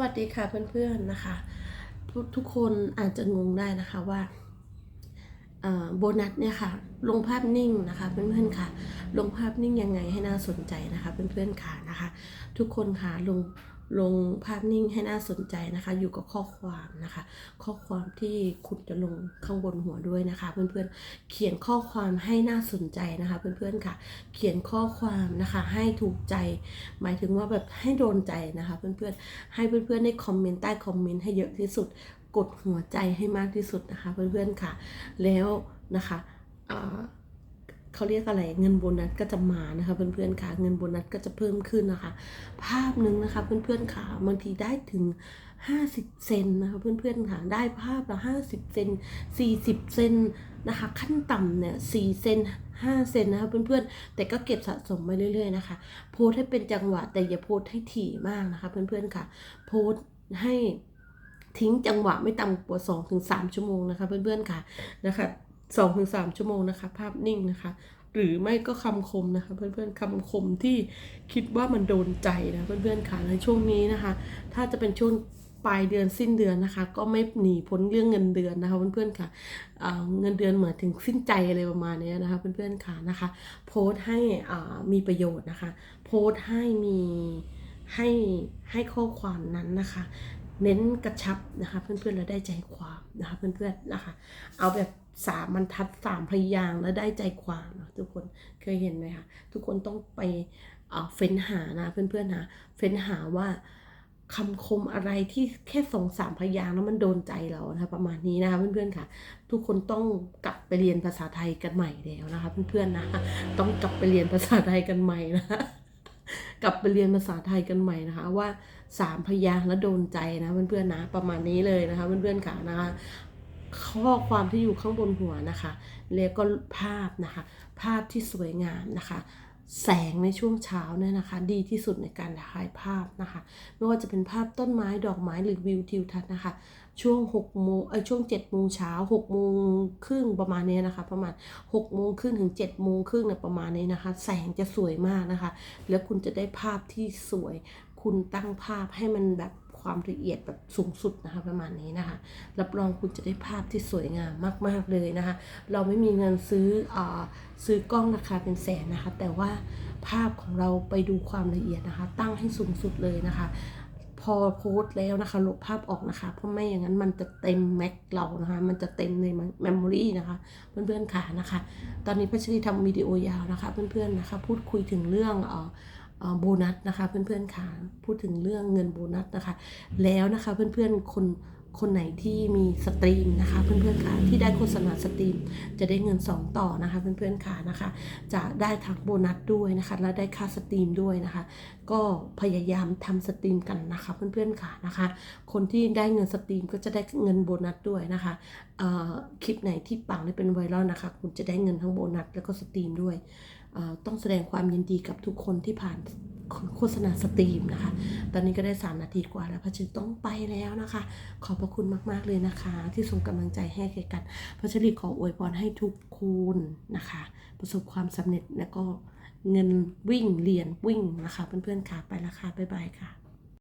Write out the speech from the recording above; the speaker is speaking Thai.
วัสดีค่ะเพื่อนๆนะคะทุกทุกคนอาจจะงงได้นะคะว่าโบนัสเนี่ยค่ะ ลงภาพนิ่งนะคะเพื่อนๆค่ะ ลงภาพนิ่งยังไงให้น่าสนใจนะคะเพื่อนๆค่ะนะคะ ทุกคนค่ะลงลงภาพนิ่งให้น่าสนใจนะคะ อยู่กับข้อความนะคะ ข้อความที่คุณจะลงข้างบนหัวด้วยนะคะ เพื่อนๆเขียนข้อความให้น่าสนใจนะคะ เพื่อนๆค่ะ เขียนข้อความนะคะ ให้ถูกใจ หมายถึงว่าแบบให้โดนใจนะคะ เพื่อนๆให้เพื่อนๆได้คอมเมนต์ใต้คอมเมนต์ให้เยอะที่สุด กดหัวใจให้มากที่สุดนะคะ เพื่อนๆค่ะ แล้วนะคะอ่า เขาเรียกอะไรเงินโบนัสก็จะมานะคะเพื่อนๆค่ะเงินโบนัสก็จะเพิ่มขึ้นนะคะ ภาพหนึ่งนะคะเพื่อนๆค่ะบางทีได้ถึง 50 เซนนะคะเพื่อนๆค่ะได้ภาพละ50 เซน 40 เซนนะคะขั้นต่ำเนี่ย4เซน5เซนนะคะเพื่อนๆ แต่ก็เก็บสะสมไปเรื่อยๆนะคะ โพสให้เป็นจังหวะแต่อย่าโพสให้ถี่มากนะคะเพื่อนๆค่ะ โพสให้ทิ้งจังหวะไม่ต่ำกว่า2ถึง3ชั่วโมงนะคะเพื่อนๆค่ะนะคะ 2ถึง3ชั่วโมงนะคะ ภาพนิ่งนะคะ หรือไม่ก็คำคมนะคะ เพื่อนๆคำคมที่คิดว่ามันโดนใจนะเพื่อนๆค่ะในช่วงนี้นะคะ ถ้าจะเป็นช่วงปลายเดือนสิ้นเดือนนะคะ ก็ไม่หนีพ้นเรื่องเงินเดือนนะคะเพื่อนๆค่ะเงินเดือนเหมือนถึงสิ้นใจอะไรประมาณนี้นะคะเพื่อนๆค่ะนะคะ โพสต์ให้มีประโยชน์นะคะ โพสต์ให้มีให้ให้ข้อความนั้นนะคะ เน้นกระชับนะคะ เพื่อนๆแล้วได้ใจความนะคะเพื่อนๆนะคะ เอาแบบ สามบรรทัดสามพยางแล้วได้ใจความนะทุกคนเคยเห็นไหมคะทุกคนต้องไปเฟ้นหานะเพื่อนๆนะเฟ้นหาว่าคำคมอะไรที่แค่สองสามพยางแล้วมันโดนใจเรานะคะประมาณนี้นะคะเพื่อนๆค่ะ ทุกคนต้องกลับไปเรียนภาษาไทยกันใหม่แล้วนะคะเพื่อนๆนะต้องกลับไปเรียนภาษาไทยกันใหม่นะคะกลับไปเรียนภาษาไทยกันใหม่นะคะว่าสามพยางค์แล้วโดนใจนะเพื่อนๆนะประมาณนี้เลยนะคะเพื่อนๆค่ะนะคะ ข้อความที่อยู่ข้างบนหัวนะคะ แล้วก็ภาพนะคะ ภาพที่สวยงามนะคะ แสงในช่วงเช้าเนี่ยนะคะ ดีที่สุดในการถ่ายภาพนะคะ ไม่ว่าจะเป็นภาพต้นไม้ดอกไม้หรือวิวทิวทัศน์นะคะ ช่วง6โมงเอ้ยช่วง7โมงเช้า6โมงครึ่งประมาณนี้นะคะ ประมาณ6โมงครึ่งถึง7โมงครึ่งเนี่ยประมาณนี้นะคะ แสงจะสวยมากนะคะ แล้วคุณจะได้ภาพที่สวยคุณตั้งภาพให้มันแบบ ความละเอียดแบบสูงสุดนะคะประมาณนี้นะคะ รับรองคุณจะได้ภาพที่สวยงามมาก ๆเลยนะคะ เราไม่มีเงินซื้ออซื้อกล้องราคาเป็นแสนนะคะ แต่ว่าภาพของเราไปดูความละเอียดนะคะ ตั้งให้สูงสุดเลยนะคะพอโพสต์แล้วนะคะลบภาพออกนะคะ เพราะไม่อย่างนั้นมันจะเต็มแม็กเรานะคะ มันจะเต็มในเมมโมรีนะคะเพื่อนๆค่ะนะคะ ตอนนี้พัชรีทำวิดีโอยาวนะคะ เพื่อนๆนะคะ พูดคุยถึงเรื่องเอ่อเอ่อ โบนัสนะคะเพื่อนๆค่ะพูดถึงเรื่องเงินโบนัสนะคะ แล้วนะคะเพื่อนๆคนคนไหนที่มีสตรีมนะคะเพื่อนๆค่ะที่ได้โฆษณาสตรีม จะได้เงิน 2 ต่อนะคะเพื่อนๆค่ะนะคะ จะได้ทั้งโบนัสด้วยนะคะและได้ค่าสตรีมด้วยนะคะ ก็พยายามทำสตรีมกันนะคะเพื่อนๆค่ะนะคะ คนที่ได้เงินสตรีมก็จะได้เงินโบนัสด้วยนะคะคลิปไหนที่ปังได้เป็นไวรัลนะคะ คุณจะได้เงินทั้งโบนัสแล้วก็สตรีมด้วย ต้องแสดงความยินดีกับทุกคนที่ผ่านโฆษณาสตรีมนะคะ ตอนนี้ก็ได้ 3 นาทีกว่าแล้วพัชรีต้องไปแล้วนะคะ ขอบพระคุณมากๆเลยนะคะ ที่ส่งกำลังใจให้แก่กันพัชรีขออวยพรให้ทุกคนนะคะ ประสบความสำเร็จแล้วก็เงินวิ่งเรียนวิ่งนะคะ เพื่อนๆค่ะไปและค่ะบ๊ายบายค่ะ